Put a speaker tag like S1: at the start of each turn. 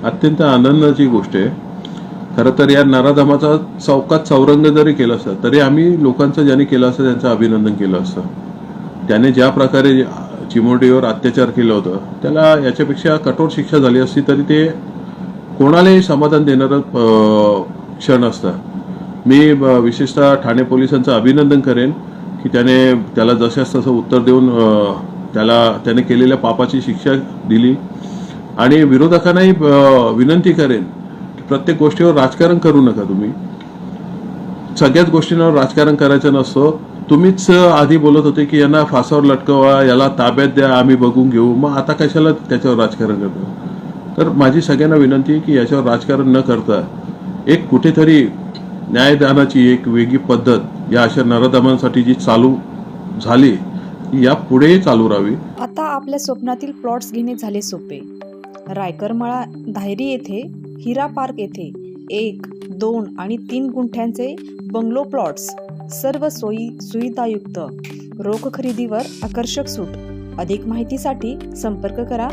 S1: अत्यंत आनंदाची गोष्ट आहे. खरं तर या नराधमाचा चौकात चौरंग जरी केलं असतं तरी आम्ही लोकांचं ज्याने केलं असतं त्यांचं अभिनंदन केलं असतं. त्याने ज्या प्रकारे चिमोटीवर अत्याचार केलं होतं त्याला याच्यापेक्षा कठोर शिक्षा झाली असती तरी ते कोणालाही समाधान देणारं क्षण असतं. मी विशेषतः ठाणे पोलिसांचं अभिनंदन करेन की त्याने त्याला जशास तसं उत्तर देऊन त्याला त्याने केलेल्या पापाची शिक्षा दिली. आणि विरोधकांनाही विनंती करेन प्रत्येक गोष्टीवर राजकारण करू नका तुम्ही. सगळ्याच गोष्टींवर राजकारण करायचं नसतं. तुम्हीच आधी बोलत होते की यांना फासावर लटकवा याला ताब्यात द्या आम्ही बघून घेऊ. मग आता कशाला त्याच्यावर राजकारण करतो? तर माझी सगळ्यांना विनंती आहे की याच्यावर राजकारण न करता एक कुठेतरी न्यायदानाची एक वेगळी पद्धत या अशा नरदमांसाठी जी चालू झाली या पुढेही चालू राहावी.
S2: आता आपल्या स्वप्नातील प्लॉट्स घेणे झाले सोपे. रायकरमळा धायरी येथे हिरा पार्क येथे एक दोन आणि तीन गुंठ्यांचे बंगलो प्लॉट्स सर्व सोयी सुविधायुक्त. रोख खरेदीवर आकर्षक सूट. अधिक माहितीसाठी संपर्क करा.